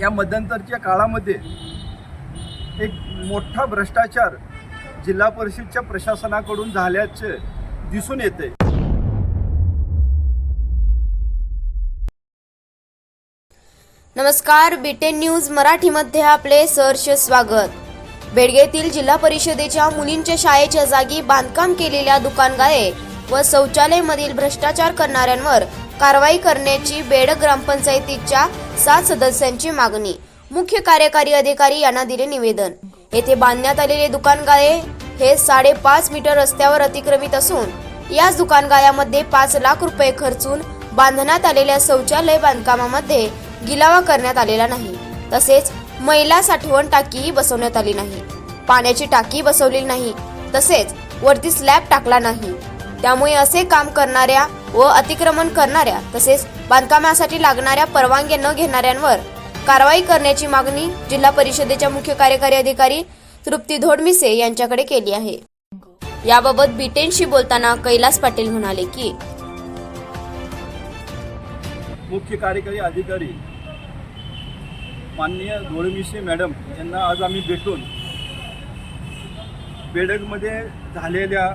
या मध्यंतरच्या काळामध्ये एक मोठा भ्रष्टाचार जिल्हा परिषदच्या प्रशासनाकडून झाल्याचे दिसून येते. नमस्कार बीटेन न्यूज मराठीमध्ये आपले सहर्ष स्वागत. बेडगेतील जिल्हा परिषदेच्या मुलींच्या शाळेच्या जागी बांधकाम केलेल्या दुकानगाळे व शौचालयमधील भ्रष्टाचार करणाऱ्यांवर कारवाई करण्याची बेड ग्रामपंचायतीच्या सात सदस्यांची मागणी. मुख्य कार्यकारी अधिकारी यांना दिले निवेदन. येथे बांधण्यात आलेले दुकानगाळे हे साडेपाच मीटर रस्त्यावर अतिक्रमित असून याच दुकानगाळ्यामध्ये पाच लाख रुपये खर्चून बांधण्यात आलेल्या शौचालय बांधकामामध्ये गिलावा करण्यात आलेला नाही. तसेच महिला साठवण टाकीही बसवण्यात आली नाही. पाण्याची टाकी बसवलेली नाही. तसेच वरती स्लॅब टाकला नाही. त्यामुळे असे काम करणाऱ्या व अतिक्रमण करणाऱ्या तसेच बांधकामासाठी लागणाऱ्या परवानग्या न घेणाऱ्यांवर कारवाई करण्याची मागणी जिल्हा परिषदेच्या मुख्य कार्यकारी अधिकारी तृप्ती धोडमिसे यांच्याकडे केली आहे. याबाबत बीटेनशी बोलताना कैलास पाटील म्हणाले की मुख्य कार्यकारी अधिकारी माननीय धोळमिसे मॅडम यांना आज आम्ही भेटून बेडकमध्ये झालेल्या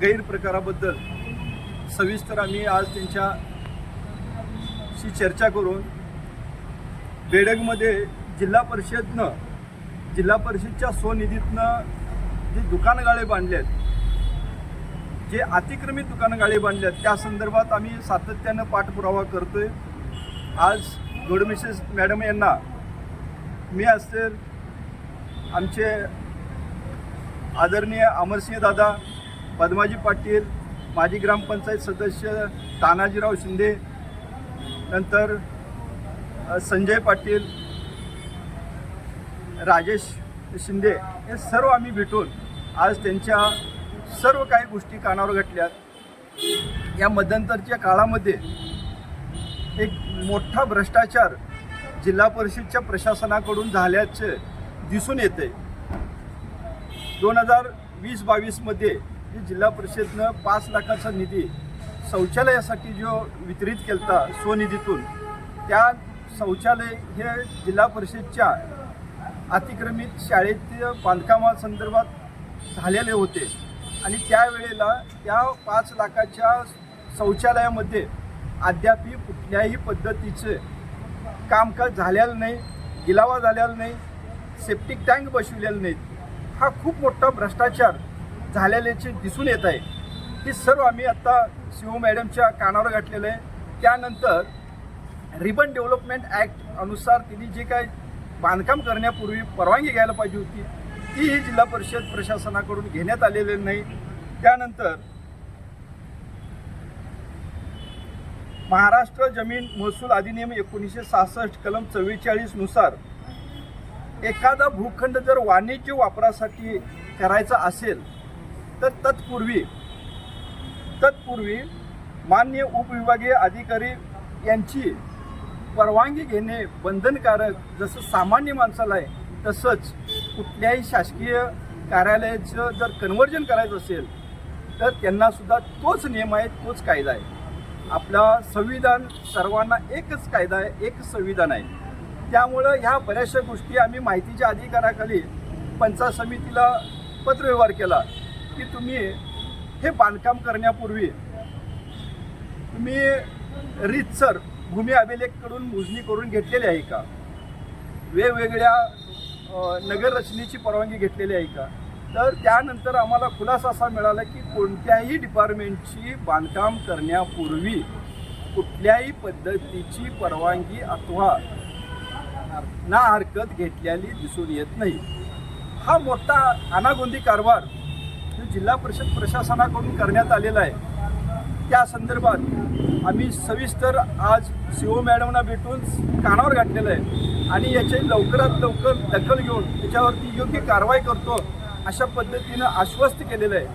गैरप्रकाराबद्दल सविस्तर आम्ही आज त्यांच्याशी चर्चा करून बेडगमध्ये जिल्हा परिषदनं जिल्हा परिषदच्या स्वनिधीतनं जे दुकानगाळे बांधलेत जे अतिक्रमित दुकानगाळे आहेत त्या संदर्भात आम्ही सातत्यानं पाठपुरावा करतोय. आज गोडमिसेस मॅडम यांना मी असेल आमचे आदरणीय अमरसिंह दादा पद्माजी पाटील माजी ग्रामपंचायत सदस्य तानाजीराव शिंदे नंतर संजय पाटील राजेश शिंदे हे सर्व आम्ही भेटून आज त्यांच्या सर्व काही गोष्टी कानावर घटल्यात या मध्यंतरच्या काळामध्ये एक मोठा भ्रष्टाचार जिल्हा परिषदच्या प्रशासनाकडून झाल्याचे दिसून येते दोन हजार वीस बावीसमध्ये की जिल्हा परिषदनं पाच लाखाचा निधी शौचालयासाठी जो वितरित केलता स्वनिधीतून त्या शौचालय हे जिल्हा परिषदच्या अतिक्रमित शाळेतील बांधकामासंदर्भात झालेले होते. आणि त्यावेळेला त्या पाच लाखाच्या शौचालयामध्ये अद्याप कुठल्याही पद्धतीचे कामकाज झालेलं नाही गिलावा झालेला नाही सेप्टिक टँक बसविलेले नाहीत हा खूप मोठा भ्रष्टाचार झालेल्याचे दिसून येत आहे. हे सर्व आम्ही आत्ता शिव मॅडमच्या कानावर गाठलेलं आहे. त्यानंतर रिबन डेव्हलपमेंट ॲक्ट अनुसार तिने जे काय बांधकाम करण्यापूर्वी परवानगी घ्यायला पाहिजे होती तीही जिल्हा परिषद प्रशासनाकडून घेण्यात आलेली नाही. त्यानंतर महाराष्ट्र जमीन महसूल अधिनियम एकोणीसशे सहासष्ट कलम चव्वेचाळीसनुसार एखादा भूखंड जर वाणिज्य वापरासाठी करायचा असेल तर तत्पूर्वी तत्पूर्वी मान्य उपविभागीय अधिकारी यांची परवानगी घेणे बंधनकारक जसं सामान्य माणसाला आहे तसंच कुठल्याही शासकीय कार्यालयाचं जर कन्व्हर्जन करायचं असेल तर त्यांनासुद्धा तोच नियम आहे तोच कायदा आहे. आपला संविधान सर्वांना एकच कायदा आहे एकच संविधान आहे. त्यामुळं ह्या बऱ्याचशा गोष्टी आम्ही माहितीच्या अधिकाराखाली पंचायत समितीला पत्रव्यवहार केला. की तुम्ही हे बांधकाम करण्यापूर्वी तुम्ही रीतसर भूमी अभिलेखकडून मोजणी करून घेतलेली आहे का? वेगवेगळ्या नगररचनेची परवानगी घेतलेली आहे का? तर त्यानंतर आम्हाला खुलासा असा मिळाला की कोणत्याही डिपार्टमेंटची बांधकाम करण्यापूर्वी कुठल्याही पद्धतीची परवानगी अथवा ना हरकत घेतलेली दिसून येत नाही. हा मोठा अनागोंदी कारभार जो जिल्हा परिषद प्रशासनाकडून करण्यात आलेला आहे. त्या संदर्भात आम्ही सविस्तर आज सी ओ मॅडमना भेटून कानावर घातलेलं आहे आणि याचे लवकरात लवकर दखल घेऊन त्याच्यावरती योग्य कारवाई करतो अशा पद्धतीनं आश्वस्त केलेलं आहे.